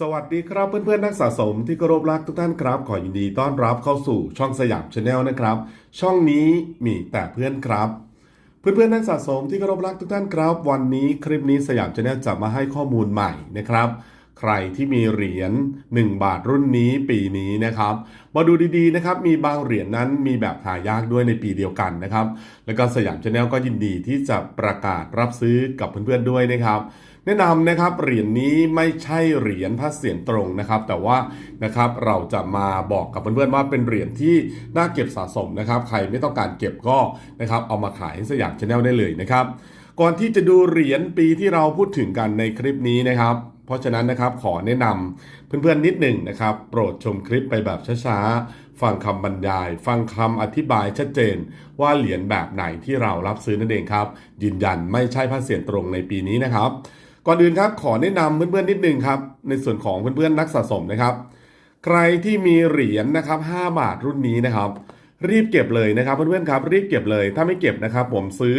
สวัสดีครับเพื่อนๆนักสะสมที่เคารพรักทุกท่านครับ ขอยินดีต้อนรับเข้าสู่ช่องสยามชาแนลนะครับ ช่องนี้มีแต่เพื่อนครับ เพื่อนๆนักสะสมที่เคารพรักทุกท่านครับ วันนี้คลิปนี้สยามชาแนลจะมาให้ข้อมูลใหม่นะครับ ใครที่มีเหรียญ1 บาทรุ่นนี้ปีนี้นะครับมาดูดีๆนะครับ มีบางเหรียญนั้นมีแบบหายากด้วยในปีเดียวกันนะครับ แล้วก็สยามชาแนลก็ยินดีที่จะประกาศรับซื้อกับเพื่อนๆด้วยนะครับ แนะนำนะครับเหรียญนี้ไม่ใช่เหรียญพระเสียรตรงนะครับ แต่ว่านะครับเราจะมาบอกกับเพื่อนๆว่าเป็นเหรียญที่น่าเก็บสะสมนะครับ ใครไม่ต้องการเก็บก็นะครับเอามาขายให้สยามชาแนลได้เลยนะครับ ก่อนที่จะดูเหรียญปีที่เราพูดถึงกันในคลิปนี้นะครับเพราะฉะนั้นนะครับขอแนะนำเพื่อนๆนิดหนึ่งนะครับ โปรดชมคลิปไปแบบช้าๆ ฟังคำบรรยาย ฟังคำอธิบายชัดเจน ว่าเหรียญแบบไหนที่เรารับซื้อนั่นเองครับ ยืนยันไม่ใช่พระเสียรตรงในปีนี้นะครับ ก่อนอื่นครับขอแนะนำเพื่อนๆนิดนึงครับในส่วนของเพื่อนๆนักสะสมนะครับ ใครที่มีเหรียญนะครับ 5 บาทรุ่นนี้นะครับ รีบเก็บเลยนะครับเพื่อนๆครับรีบเก็บเลยถ้าไม่เก็บนะครับ ผมซื้อ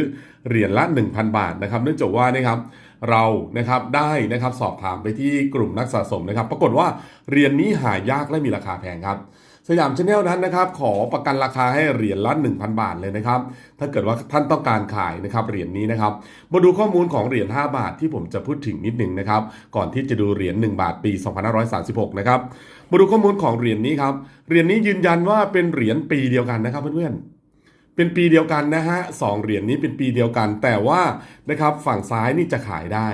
เหรียญละ 1,000 บาทนะครับเนื่องจากว่านะครับเรานะครับได้นะครับสอบถามไปที่กลุ่มนักสะสมนะครับ ปรากฏว่าเหรียญนี้หายากและมีราคาแพงครับ สยามชาแนลนั้นนะครับ ขอประกันราคาให้เหรียญละ 1,000 บาทเลยนะครับ ถ้าเกิดว่าท่านต้องการขายนะครับเหรียญนี้นะครับ มาดูข้อมูลของเหรียญ5บาทที่ผมจะพูดถึงนิดหนึ่งนะครับ ก่อนที่จะดูเหรียญ1บาทปี 2536 นะครับ มาดูข้อมูลของเหรียญนี้ครับ เหรียญนี้ยืนยันว่าเป็นเหรียญปีเดียวกันนะครับเพื่อนๆ เป็นปีเดียวกันนะฮะสองเหรียญนี้เป็นปีเดียวกัน แต่ว่านะครับฝั่งซ้ายนี่จะขายได้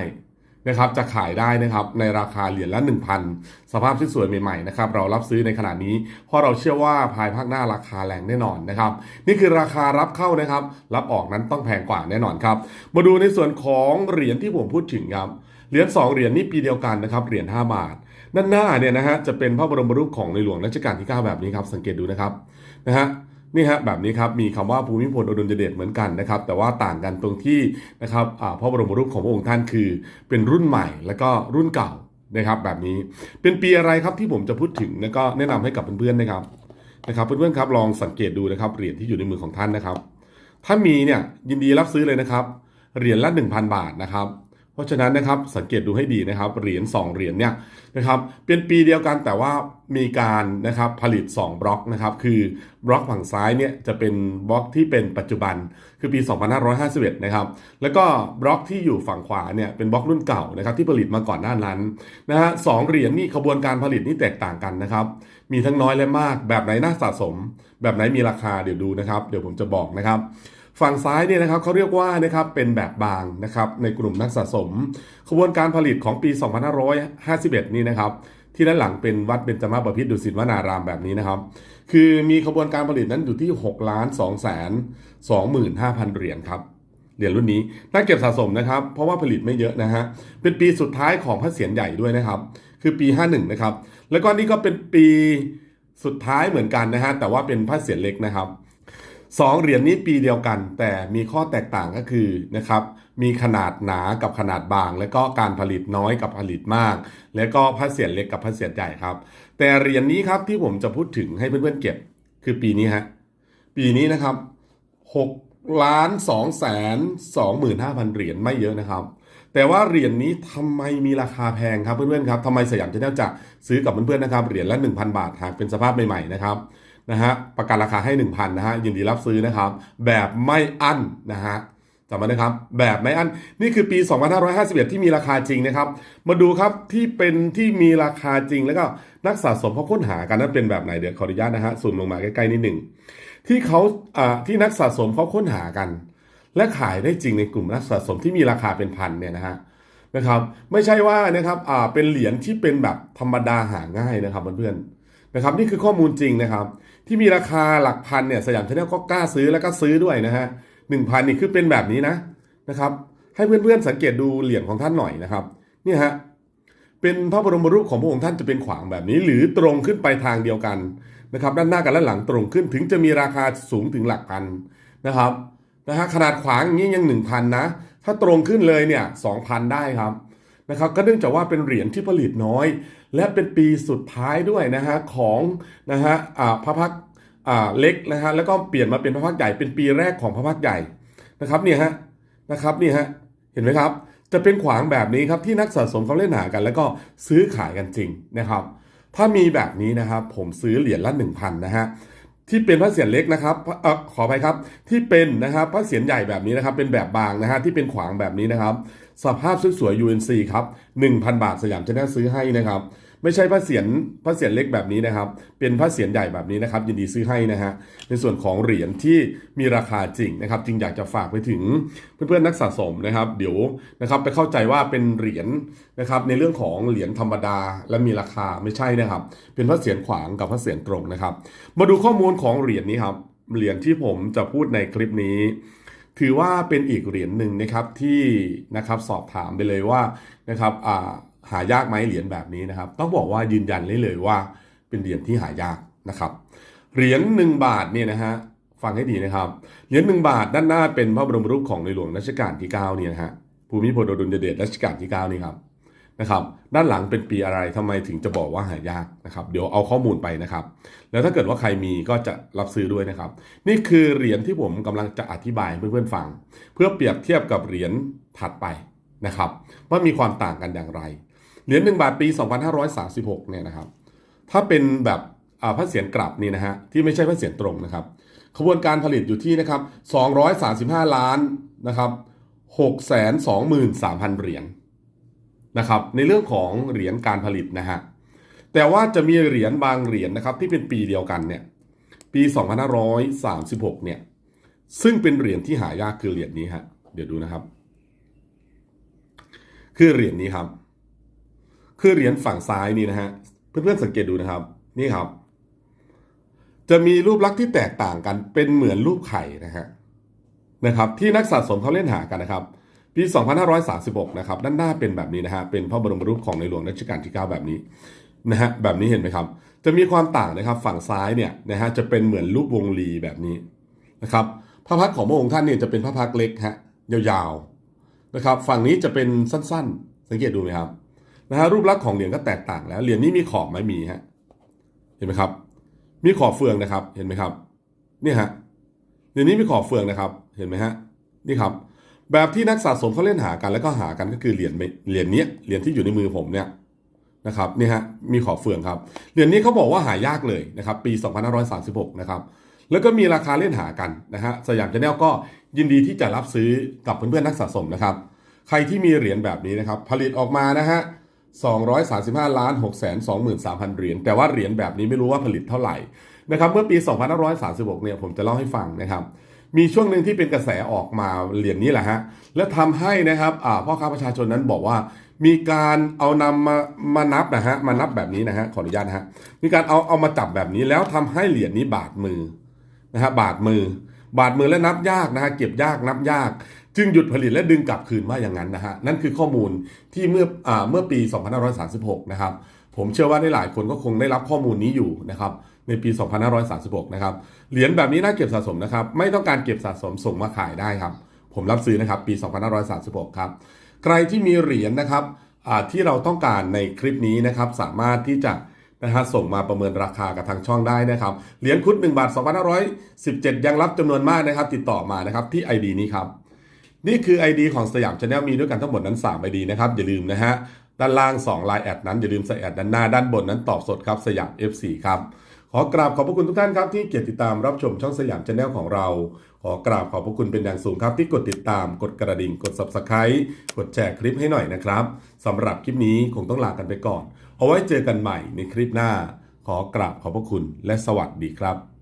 นะครับจะขายได้นะครับในราคาเหรียญละ 1,000 สภาพที่สวยใหม่ๆนะครับเรารับซื้อในขณะนี้ เพราะเราเชื่อว่าภายภาคหน้าราคาแรงแน่นอนนะครับนี่คือราคารับเข้านะครับ รับออกนั้นต้องแพงกว่าแน่นอนครับ มาดูในส่วนของเหรียญที่ผมพูดถึงครับเหรียญ2เหรียญนี่ปีเดียวกันนะครับเหรียญ5บาทด้านหน้าเนี่ยนะฮะจะเป็นพระบรมรูปของในหลวงรัชกาลที่ 9 แบบนี้ครับสังเกตดูนะครับนะฮะ นี่ฮะแบบนี้ครับมีคำว่าภูมิพลอดุลยเดชเหมือนกันนะครับ แต่ว่าต่างกันตรงที่นะครับอ่าพระบรมรูปของพระองค์ท่านคือ เป็นรุ่นใหม่แล้วก็รุ่นเก่านะครับ แบบนี้เป็นปีอะไรครับที่ผมจะพูดถึงแล้วก็แนะนำให้กับเพื่อนๆนะครับนะครับ เพื่อนๆครับลองสังเกตดูนะครับเหรียญที่อยู่ในมือของท่านนะครับ ถ้ามีเนี่ยยินดีรับซื้อเลยนะครับเหรียญละ 1,000 บาทนะครับ เพราะฉะนั้นนะครับสังเกตดูให้ดีนะครับเหรียญ2เหรียญเนี่ยนะครับเป็นปีเดียวกันแต่ว่ามีการนะครับผลิต 2 บล็อกนะครับคือบล็อกฝั่งซ้ายเนี่ยจะเป็นบล็อกที่เป็นปัจจุบันคือปี 2551 นะครับแล้วก็บล็อกที่อยู่ฝั่งขวาเนี่ยเป็นบล็อกรุ่นเก่านะครับที่ผลิตมาก่อนหน้านั้นนะฮะสองเหรียญนี่ขบวนการผลิตนี่แตกต่างกันนะครับมีทั้งน้อยและมากแบบไหนน่าสะสม แบบไหนมีราคาเดี๋ยวดูนะครับ เดี๋ยวผมจะบอกนะครับ ฝั่งซ้ายเนี่ยนะครับเขาเรียกว่านะครับเป็นแบบบางนะครับในกลุ่มนักสะสมขบวนการผลิตของปี 2551 นี่นะครับที่ด้านหลังเป็นวัดเบญจมาบพิตรดุสิตวนารามแบบนี้นะครับ คือมีขบวนการผลิตนั้นอยู่ที่6ล้าน2แสน25,000 เหรียญครับเหรียญรุ่นนี้น่าเก็บสะสมนะครับ เพราะว่าผลิตไม่เยอะนะฮะเป็นปีสุดท้ายของพระเศียรใหญ่ด้วยนะครับ คือปี 51 นะครับ แล้วก็นี่ก็เป็นปีสุดท้ายเหมือนกันนะฮะแต่ว่าเป็นพระเศียรเล็กนะครับ สองเหรียญนี้ปีเดียวกัน แต่มีข้อแตกต่างก็คือนะครับมีขนาดหนากับขนาดบาง แล้วก็การผลิตน้อยกับผลิตมาก แล้วก็พระเศียรเล็กกับพระเศียรใหญ่ครับ แต่เหรียญนี้ครับที่ผมจะพูดถึงให้เพื่อนๆเก็บคือปีนี้ฮะปีนี้นะครับ6ล้าน2แสน25,000เหรียญไม่เยอะนะครับแต่ว่าเหรียญนี้ทำไมมีราคาแพงครับเพื่อนๆครับทำไมสยามจะเนลจะซื้อกับเพื่อนๆนะครับเหรียญละ 1,000 บาทหากเป็นสภาพใหม่ๆนะครับ นะฮะประกันราคาให้ 1,000นะฮะยินดีรับซื้อนะครับ แบบไม่อั้นนะฮะจำไว้นะครับ แบบไม่อั้นนี่คือปี 2551 ที่มีราคาจริงนะครับ มาดูครับที่เป็นที่มีราคาจริงแล้วก็นักสะสมเขาค้นหากันนั้นเป็นแบบไหนเดี๋ยวขออนุญาตนะฮะซูมลงมาใกล้ๆนิดหนึ่งที่เขาอ่าที่นักสะสมเขาค้นหากัน และขายได้จริงในกลุ่มนักสะสมที่มีราคาเป็นพันเนี่ยนะฮะนะครับ ไม่ใช่ว่านะครับอ่าเป็นเหรียญที่เป็นแบบธรรมดาหาง่ายนะครับเพื่อนๆ นะครับนี่คือข้อมูลจริงนะครับ ที่มีราคาหลักพันเนี่ยสยามชาแนลก็กล้าซื้อแล้วก็ซื้อด้วยนะฮะหนึ่งพันนี่คือเป็นแบบนี้นะนะครับให้เพื่อนๆสังเกตดูเหรียญของท่านหน่อยนะครับนี่ฮะเป็นพระบรมรูปของพระองค์ท่านจะเป็นขวางแบบนี้ หรือตรงขึ้นไปทางเดียวกันนะครับด้านหน้ากับด้านหลังตรงขึ้นถึงจะมีราคาสูงถึงหลักพันนะครับนะฮะขนาดขวางอย่างนี้ยังหนึ่งพันนะ ถ้าตรงขึ้นเลยเนี่ยสองพันได้ครับนะครับก็เนื่องจากว่าเป็นเหรียญที่ผลิตน้อย และเป็นปีสุดท้ายด้วยนะฮะของนะฮะอ่าพระพักอ่าเล็กนะฮะแล้วก็เปลี่ยนมาเป็นพระพักใหญ่เป็นปีแรกของพระพักใหญ่นะครับเนี่ยฮะนะครับนี่ฮะเห็นไหมครับ จะเป็นขวางแบบนี้ครับที่นักสะสมเขาเล่นหากัน แล้วก็ซื้อขายกันจริงนะครับ ถ้ามีแบบนี้นะครับผมซื้อเหรียญละ 1,000นะฮะ ที่เป็นพระเศียรเล็กนะครับเออขอไปครับ ที่เป็นนะครับพระเศียรใหญ่แบบนี้นะครับ เป็นแบบบางนะฮะที่เป็นขวางแบบนี้นะครับ สภาพสวยๆ UNC ครับ 1,000 บาทสยามจะได้ซื้อให้นะครับ ไม่ใช่พระเศียรพระเศียรเล็กแบบนี้นะครับ เป็นพระเศียรใหญ่แบบนี้นะครับ ยินดีซื้อให้นะฮะในส่วนของเหรียญที่มีราคาจริงนะครับ จึงอยากจะฝากไปถึงเพื่อนๆนักสะสมนะครับ เดี๋ยวนะครับไปเข้าใจว่าเป็นเหรียญนะครับในเรื่องของเหรียญธรรมดาและมีราคาไม่ใช่นะครับ เป็นพระเศียรขวางกับพระเศียรตรงนะครับ มาดูข้อมูลของเหรียญนี้ครับเหรียญที่ผมจะพูดในคลิปนี้ ถือว่าเป็นอีกเหรียญหนึ่งนะครับที่นะครับสอบถามไปเลยว่านะครับอ่า หายากไหมเหรียญแบบนี้นะครับ ต้องบอกว่ายืนยันได้เลยว่า เป็นเหรียญที่หายากนะครับเหรียญหนึ่งบาทเนี่ยนะฮะฟังให้ดีนะครับเหรียญหนึ่งบาทด้านหน้าเป็นพระบรมรูปของในหลวงรัชกาลที่9เนี่ยนะฮะภูมิพลอดุลยเดชรัชกาลที่9นี่ครับนะครับด้านหลังเป็นปีอะไรทำไมถึงจะบอกว่าหายากนะครับ เดี๋ยวเอาข้อมูลไปนะครับ แล้วถ้าเกิดว่าใครมีก็จะรับซื้อด้วยนะครับ นี่คือเหรียญที่ผมกำลังจะอธิบายให้เพื่อนๆฟัง เพื่อเปรียบเทียบกับเหรียญถัดไปนะครับ ว่ามีความต่างกันอย่างไร เหรียญหนึ่งบาทปี 2536เนี่ยนะครับ ถ้าเป็นแบบพระเศียรกลับนี่นะฮะที่ไม่ใช่พระเศียรตรงนะครับขบวนการผลิตอยู่ที่นะครับ235 ล้านนะครับ623,000 เหรียญนะครับในเรื่องของเหรียญการผลิตนะฮะแต่ว่าจะมีเหรียญบางเหรียญนะครับที่เป็นปีเดียวกันเนี่ยปี 2536เนี่ยซึ่งเป็นเหรียญที่หายากคือเหรียญนี้ฮะเดี๋ยวดูนะครับ คือเหรียญนี้ครับ คือเหรียญฝั่งซ้ายนี่นะฮะเพื่อนๆสังเกตดูนะครับนี่ครับ จะมีรูปลักษณ์ที่แตกต่างกันเป็นเหมือนรูปไข่นะฮะนะครับ ที่นักสะสมเขาเล่นหากันนะครับ ปี 2536 นะครับ ด้านหน้าเป็นแบบนี้นะฮะเป็นพระบรมรูปของในหลวงรัชกาลที่ 9 แบบนี้นะฮะแบบนี้เห็นไหมครับ จะมีความต่างนะครับ ฝั่งซ้ายเนี่ยนะฮะจะเป็นเหมือนรูปวงรีแบบนี้นะครับพระพักของพระองค์ท่านเนี่ยจะเป็นพระพักเล็กฮะยาวๆนะครับ ฝั่งนี้จะเป็นสั้นๆ สังเกตดูไหมครับ นะฮะรูปลักษณ์ของเหรียญก็แตกต่างแล้วเหรียญนี้มีขอบไหมมีฮะเห็นไหมครับ มีขอบเฟืองนะครับ เห็นไหมครับนี่ฮะเหรียญนี้มีขอบเฟืองนะครับ เห็นไหมฮะนี่ครับ แบบที่นักสะสมเขาเล่นหากันแล้วก็หากันก็คือเหรียญเหรียญนี้เหรียญที่อยู่ในมือผมเนี่ยนะครับนี่ฮะมีขอบเฟืองครับเหรียญนี้เขาบอกว่าหายากเลยนะครับ ปี 2536 นะครับแล้วก็มีราคาเล่นหากันนะฮะสยามชาแนลก็ยินดีที่จะรับซื้อกับเพื่อนๆนักสะสมนะครับ ใครที่มีเหรียญแบบนี้นะครับ ผลิตออกมานะฮะ 235ล้าน6 2 3 0 0 0เหรียญแต่ว่าเหรียญแบบนี้ไม่รู้ว่าผลิตเท่าไหร่นะครับเมื่อปี 2536เนี่ยผมจะเล่าให้ฟังนะครับ มีช่วงหนึ่งที่เป็นกระแสออกมาเหรียญนี้แหละฮะแล้วทำให้นะครับอ่าพ่อค้าประชาชนนั้นบอกว่า มีการเอานำมามานับนะฮะมานับแบบนี้นะฮะขออนุญาตนะฮะมีการเอาเอามาจับแบบนี้แล้วทำให้เหรียญนี้บาดมือนะฮะบาดมือบาดมือและนับยากนะฮะเก็บยากนับยาก จึงหยุดผลิตและดึงกลับคืนว่าอย่างนั้นนะฮะนั่นคือข้อมูลที่เมื่ออ่าเมื่อปี 2536 นะครับ ผมเชื่อว่าได้หลายคนก็คงได้รับข้อมูลนี้อยู่นะครับในปี 2536 นะครับเหรียญแบบนี้น่าเก็บสะสมนะครับ ไม่ต้องการเก็บสะสมส่งมาขายได้ครับ ผมรับซื้อนะครับปี 2536 ครับใครที่มีเหรียญนะครับที่เราต้องการในคลิปนี้นะครับ สามารถที่จะนะฮะส่งมาประเมินราคากับทางช่องได้นะครับ เหรียญคุด1บาท2517 ยังรับจำนวนมากนะครับ ติดต่อมานะครับที่ ID นี้ครับ นี่คือ ID ของสยามชาแนลมีด้วยกันทั้งหมดนั้น 3 ID นะครับ อย่าลืมนะฮะ ด้านล่าง2 Line แอดนั้น อย่าลืมใส่แอดด้านหน้า ด้านบนนั้นตอบสดครับสยาม F4 ครับ ขอกราบขอบพระคุณทุกท่านครับที่เกียรติติดตามรับชมช่องสยามชาแนลของเรา ขอกราบขอบพระคุณเป็นอย่างสูงครับ ที่กดติดตาม กดกระดิ่ง กด Subscribe กดแชร์คลิปให้หน่อยนะครับสำหรับคลิปนี้คงต้องลากันไปก่อน เอาไว้เจอกันใหม่ในคลิปหน้า ขอกราบขอบพระคุณและสวัสดีครับ